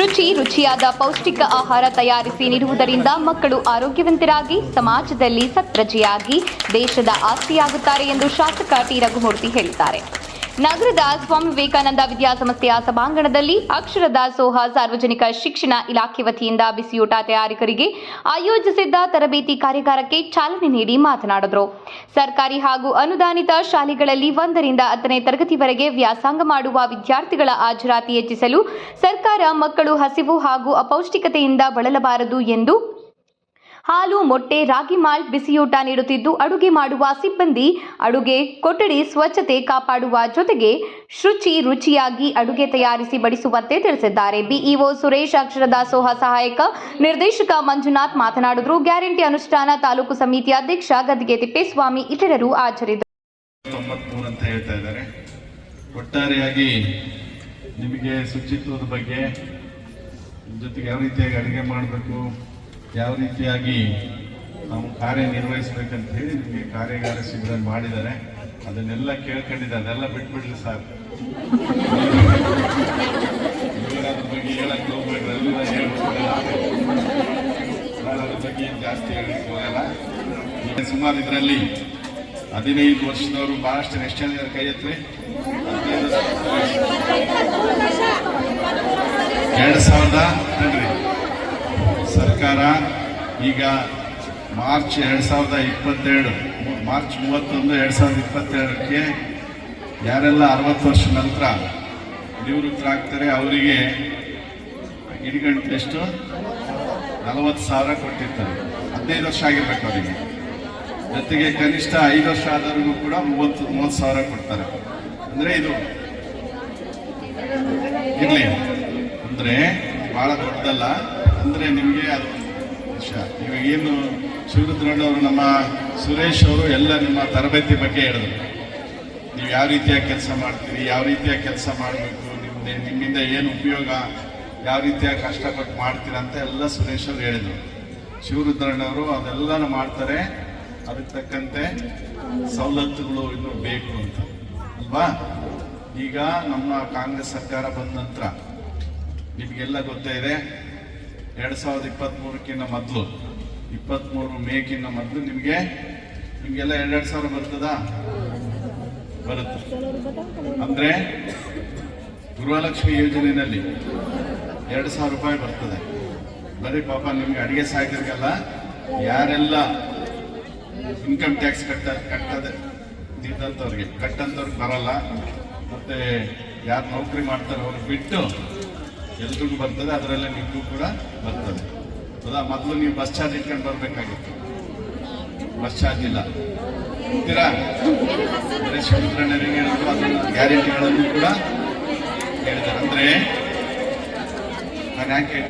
ರುಚಿಯಾದ ಪೌಷ್ಟಿಕ ಆಹಾರ ತಯಾರಿಸಿ ನೀಡುವುದರಿಂದ ಮಕ್ಕಳು ಆರೋಗ್ಯವಂತರಾಗಿ, ಸಮಾಜದಲ್ಲಿ ಸತ್ಪ್ರಜೆಯಾಗಿ ದೇಶದ ಆಸ್ತಿಯಾಗುತ್ತಾರೆ ಎಂದು ಶಾಸಕ ಟಿ. ರಘುಮೂರ್ತಿ ಹೇಳಿದ್ದಾರೆ. ನಗರದ ಸ್ವಾಮಿ ವಿವೇಕಾನಂದ ವಿದ್ಯಾಸಂಸ್ಥೆಯ ಸಭಾಂಗಣದಲ್ಲಿ ಅಕ್ಷರ ದಾಸೋಹ ಸಾರ್ವಜನಿಕ ಶಿಕ್ಷಣ ಇಲಾಖೆ ವತಿಯಿಂದ ಬಿಸಿಯೂಟ ತಯಾರಿಕರಿಗೆ ಆಯೋಜಿಸಿದ್ದ ತರಬೇತಿ ಕಾರ್ಯಾಗಾರಕ್ಕೆ ಚಾಲನೆ ನೀಡಿ ಮಾತನಾಡಿದರು. ಸರ್ಕಾರಿ ಹಾಗೂ ಅನುದಾನಿತ ಶಾಲೆಗಳಲ್ಲಿ ಒಂದರಿಂದ ಹತ್ತನೇ ತರಗತಿವರೆಗೆ ವ್ಯಾಸಂಗ ಮಾಡುವ ವಿದ್ಯಾರ್ಥಿಗಳ ಹಾಜರಾತಿ ಹೆಚ್ಚಿಸಲು ಸರ್ಕಾರ ಮಕ್ಕಳು ಹಸಿವು ಹಾಗೂ ಅಪೌಷ್ಟಿಕತೆಯಿಂದ ಬಳಲಬಾರದು ಎಂದು ಹಾಲು, ಮೊಟ್ಟೆ, ರಾಗಿ ಮಾಲ್ಟ್ ಬಿಸಿಯೂಟ ನೀಡುತ್ತಿದ್ದು, ಅಡುಗೆ ಮಾಡುವ ಸಿಬ್ಬಂದಿ, ಅಡುಗೆ ಕೊಠಡಿ ಸ್ವಚ್ಛತೆ ಕಾಪಾಡುವ ಜೊತೆಗೆ ಶುಚಿ ರುಚಿಯಾಗಿ ಅಡುಗೆ ತಯಾರಿಸಿ ಬಡಿಸುವಂತೆ ತಿಳಿಸಿದ್ದಾರೆ. ಬಿಇಒ ಸುರೇಶ್ ಅಕ್ಷರ ದಾಸೋಹ ಸಹಾಯಕ ನಿರ್ದೇಶಕ ಮಂಜುನಾಥ್ ಮಾತನಾಡಿದ್ರು. ಗ್ಯಾರಂಟಿ ಅನುಷ್ಠಾನ ತಾಲೂಕು ಸಮಿತಿ ಅಧ್ಯಕ್ಷ ಗದ್ದಿಗೆ ತಿಪ್ಪೇಸ್ವಾಮಿ ಇತರರು ಹಾಜರಿದ್ದರು ಒಟ್ಟಾರೆಯಾಗಿ ನಿಮಗೆ ಶುಚಿತ್ವದ ಬಗ್ಗೆ ಜೊತೆಗೆ ಯಾವ ರೀತಿಯಾಗಿ ಅಡುಗೆ ಮಾಡಬೇಕು ಯಾವ ರೀತಿಯಾಗಿ ನಾವು ಕಾರ್ಯನಿರ್ವಹಿಸ್ಬೇಕಂತ ಹೇಳಿ ನಿಮಗೆ ಕಾರ್ಯಾಗಾರ ಶಿಬಿರ ಮಾಡಿದ್ದಾರೆ. ಅದನ್ನೆಲ್ಲ ಕೇಳ್ಕೊಂಡಿದ್ದೆ, ಅದೆಲ್ಲ ಬಿಟ್ಬಿಡ್ಲಿ ಸರ್. ಅದ್ರ ಬಗ್ಗೆ ಜಾಸ್ತಿ ಸುಮಾರು ಇದರಲ್ಲಿ ಹದಿನೈದು ವರ್ಷದವರು ಬಹಳಷ್ಟು ಎಷ್ಟು ಕೈ ಎತ್ತರಿ ಎರಡು ಸಾವಿರದ ಸರ್ಕಾರ ಈಗ ಮಾರ್ಚ್ ಎರಡು ಸಾವಿರದ ಇಪ್ಪತ್ತೆರಡು, ಮಾರ್ಚ್ ಮೂವತ್ತೊಂದು ಎರಡು ಸಾವಿರದ ಇಪ್ಪತ್ತೆರಡಕ್ಕೆ ಯಾರೆಲ್ಲ ಅರವತ್ತು ವರ್ಷ ನಂತರ ನಿವೃತ್ತರಾಗ್ತಾರೆ ಅವರಿಗೆ ಇಡಿಗಂಟು ಎಷ್ಟು ನಲವತ್ತು ಸಾವಿರ ಕೊಟ್ಟಿರ್ತಾರೆ. ಹದಿನೈದು ವರ್ಷ ಆಗಿರ್ಬೇಕು ಅವರಿಗೆ. ಜೊತೆಗೆ ಕನಿಷ್ಠ ಐದು ವರ್ಷ ಆದವರಿಗೂ ಕೂಡ ಮೂವತ್ತು ಮೂವತ್ತು ಸಾವಿರ ಕೊಡ್ತಾರೆ. ಅಂದರೆ ಇದು ಇರಲಿ. ಅಂದರೆ ಭಾಳ ದೊಡ್ಡದಲ್ಲ. ಅಂದ್ರೆ ನಿಮಗೆ ಅದು ವಿಷಯ. ಇವಾಗ ಏನು ಶಿವರುದ್ರಣ್ಣವರು ನಮ್ಮ ಸುರೇಶ್ ಅವರು ಎಲ್ಲ ನಿಮ್ಮ ತರಬೇತಿ ಬಗ್ಗೆ ಹೇಳಿದ್ರು. ನೀವು ಯಾವ ರೀತಿಯಾಗಿ ಕೆಲಸ ಮಾಡ್ತೀರಿ, ಯಾವ ರೀತಿಯಾಗಿ ಕೆಲಸ ಮಾಡಬೇಕು ನಿಮ್ಮದೇ ನಿಮ್ಮಿಂದ ಏನು ಉಪಯೋಗ, ಯಾವ ರೀತಿಯಾಗಿ ಕಷ್ಟಪಟ್ಟು ಮಾಡ್ತೀರ ಅಂತ ಎಲ್ಲ ಸುರೇಶ್ ಅವರು ಹೇಳಿದರು. ಶಿವರುದ್ರಣ್ಣವರು ಅದೆಲ್ಲನೂ ಮಾಡ್ತಾರೆ. ಅದಕ್ಕೆ ತಕ್ಕಂತೆ ಸವಲತ್ತುಗಳು ಇನ್ನು ಬೇಕು ಅಂತ. ಅಲ್ವಾ? ಈಗ ನಮ್ಮ ಕಾಂಗ್ರೆಸ್ ಸರ್ಕಾರ ಬಂದ ನಂತರ ನಿಮಗೆಲ್ಲ ಗೊತ್ತೇ ಇದೆ. ಎರಡ್ ಸಾವಿರದ ಇಪ್ಪತ್ತ್ ಮೂರಕ್ಕಿಂತ ಮೊದಲು ಇಪ್ಪತ್ತ್ಮೂರು ಮೇಕಿಂತ ಮೊದಲು ನಿಮಗೆ ನಿಮಗೆಲ್ಲ ಎರಡೆರಡು ಸಾವಿರ ಬರ್ತದಾ? ಬರುತ್ತೆ. ಅಂದರೆ ಗೃಹಲಕ್ಷ್ಮಿ ಯೋಜನೆಯಲ್ಲಿ ಎರಡು ಸಾವಿರ ರೂಪಾಯಿ ಬರ್ತದೆ. ಬರೀ ಪಾಪ ನಿಮಗೆ ಅಡುಗೆ ಸಾಯ್ತಿರ್ಗಲ್ಲ ಯಾರೆಲ್ಲ ಇನ್ಕಮ್ ಟ್ಯಾಕ್ಸ್ ಕಟ್ಟ, ಕಟ್ಟದೆ ಇದ್ದಂಥವ್ರಿಗೆ ಕಟ್ಟಂಥವ್ರಿಗೆ ಬರಲ್ಲ. ಮತ್ತು ಯಾರು ನೌಕರಿ ಮಾಡ್ತಾರೆ ಅವ್ರಿಗೆ ಬಿಟ್ಟು ಎಲ್ರಿಗೂ ಬರ್ತದೆ, ಅದರಲ್ಲೇ ನಿಮಗೂ ಕೂಡ ಬರ್ತದೆ. ಹೌದಾ ಮೊದಲು ನೀವು ಬಸ್ ಚಾರ್ಜ್ ಇಟ್ಕೊಂಡು ಬರ್ಬೇಕಾಗಿತ್ತು. ಬಸ್ ಚಾರ್ಜ್ ಇಲ್ಲ. ಬರೀ ಗ್ಯಾರಂಟಿಗಳನ್ನು ಕೂಡ ಹೇಳಿದ್ದಾರೆ ಅಂದ್ರೆ ನಾನು ಯಾಕೆ